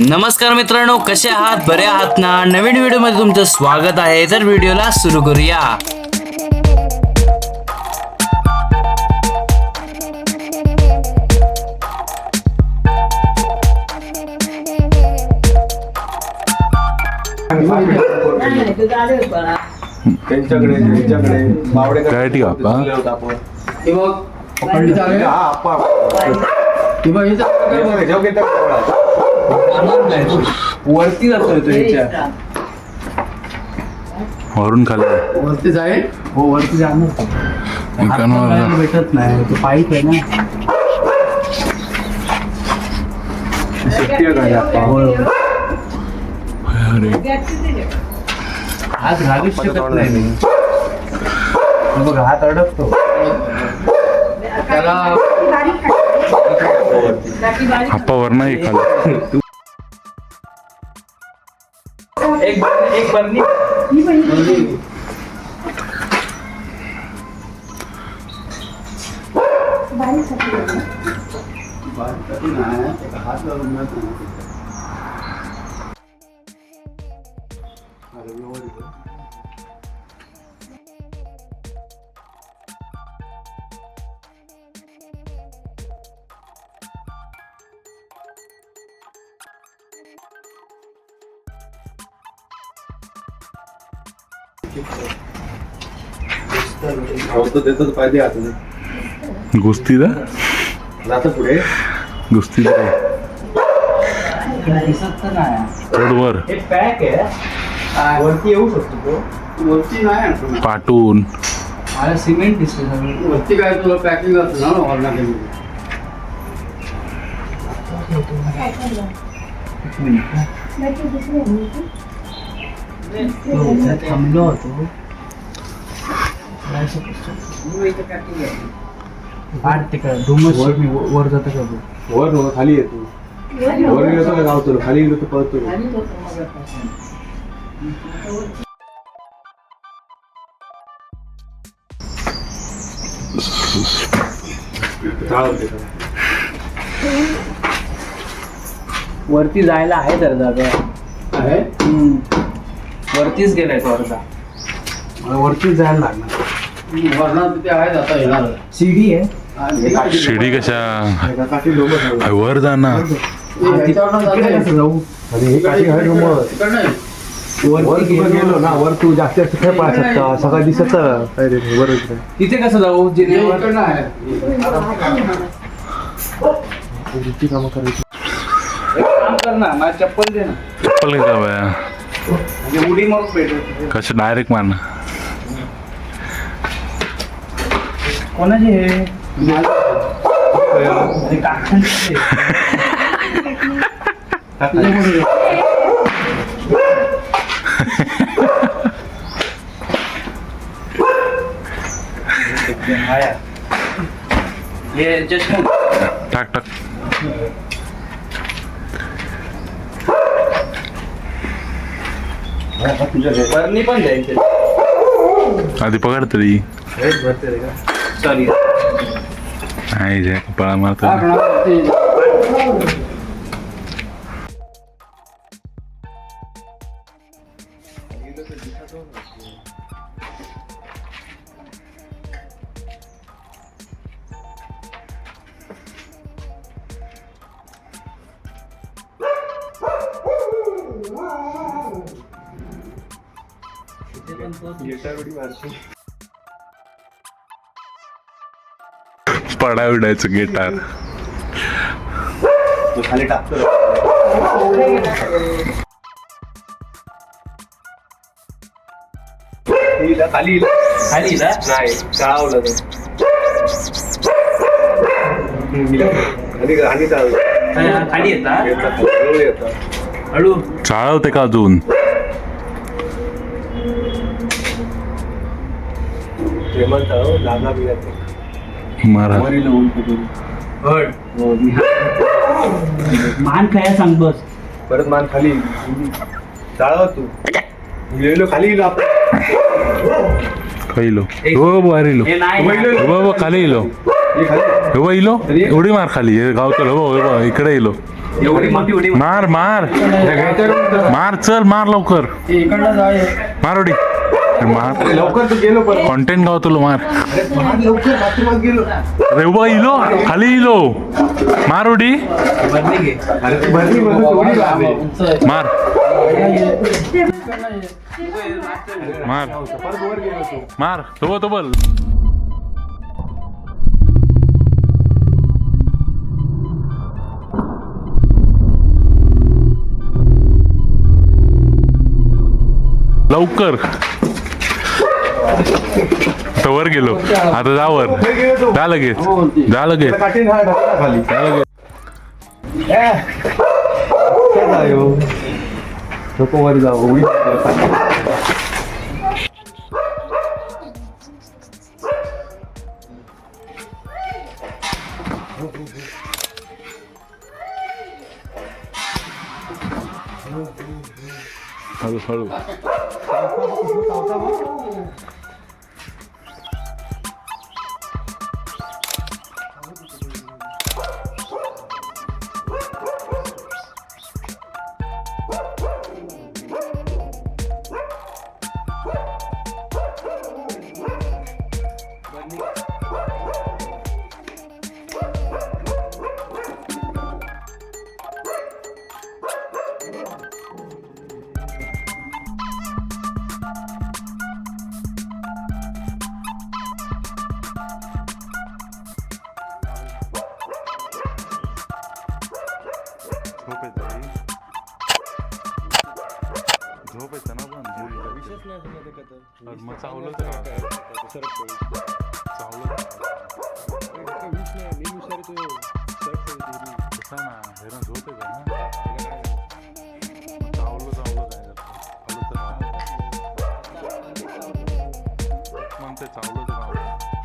नमस्कार मित्रांनो कसे आहात? बरे आहात ना? नवीन व्हिडिओमध्ये तुमचं स्वागत आहे. तर व्हिडिओला सुरू करूया. त्यांच्याकडे त्यांच्याकडे. बावडे काय ठीक आहे, आप्पा? हे बघ. पकडली चालेल हा आप्पा हे बघ, हे चालेल. हे बघ, का? वरती जातोय तो ह्याच्या वरून खाली. वरती जाईल हो वरती जाणार भेटत नाही. तो पाईप आहे ना. शक्ती आहे हे? अरे. हात घालूच शकत नाही मी. हे बघ हात अडकतो. त्याला आप्पा वर नाही खाली एक एक बरणी हात देतो पाहिजे आता. गुस्ती दा? जातं पुढे? गुस्ती दा. दिसत तर नाही थोड वर हे पॅक आहे. वरती येऊ शकतो तो. वरती नाही आणतो पाटून. मला सिमेंट दिसते सगळं. वरती काय तुला पॅकिंग असतं ना? हॉलना थांबलो होतो पाठ तिकडं डुमस वर- मी वर जातो का बघ. वर खाली येतो वर गेलो तर गावतो खाली गेलो तर पळतो वरती जायला आहे तर जागा आहे वरतीच गेलाय तो अर्धा. मला वरतीच जायला लागणार. वरणात तिथे आहे येणार. आणि शिडी कशा? काठी लोक वर जा ना. ह्याच्यावरनं जाता तिकडे कसं येईल. जाऊ? आणि ही काठी आहे रूमवर. तिकडं नाही. वर वरती तुला गेलो. गेलो ना. वर तू जास्त जास्त खेळ पाहू शकता. सगळं दिसत. काय रे वर इकडे. तिथे कसं जाऊ? हे जिनेवर इकडनं आहे. किती कामं करायची. काम कर ना मला चप्पल दे ना. चप्पल बाया. म्हणजे उडी मारून भेटत कसे डायरेक्ट मार कोणाची हे अरे काकांची हे चष्मा टाक टाक बरणी पण आधी पकड तरी. सॉरी नाही जे कपाळा मारतो पडा उडायचं गिटार तो खाली टाकतो खाली नाही येतात. हळू. चाळवते का अजून? लागा वरील मान काय सांग बस. परत मान खाली. चाळव तू. गेलो खाली गेलो आपण. हो इलो. हे नाही. हो बाबा खाली इलो. हे खाली. हो इलो. उडी मार खाली. हे गावतो हो हो इकडे इलो. एवढी मोठी उडी मार मार. हे घ्यायचं का? मार चल मार लवकर. मार उडी मार. कॉन्टेंट गावतो मार. अरे उभा इलो. खाली इलो. मार उडी. मार. मार. मार. तो तो बोल लवकर. आता वर गेलो. आता जा वर. जा लगेच. जा लगेच. जा? नको वर जाऊ. हळू हळू. झोप येते झोप येते ना पण. अरे मग चावलं तर चावलं तसा ना हे ना झोप येते ना चावलं काय तर मग ते चावलं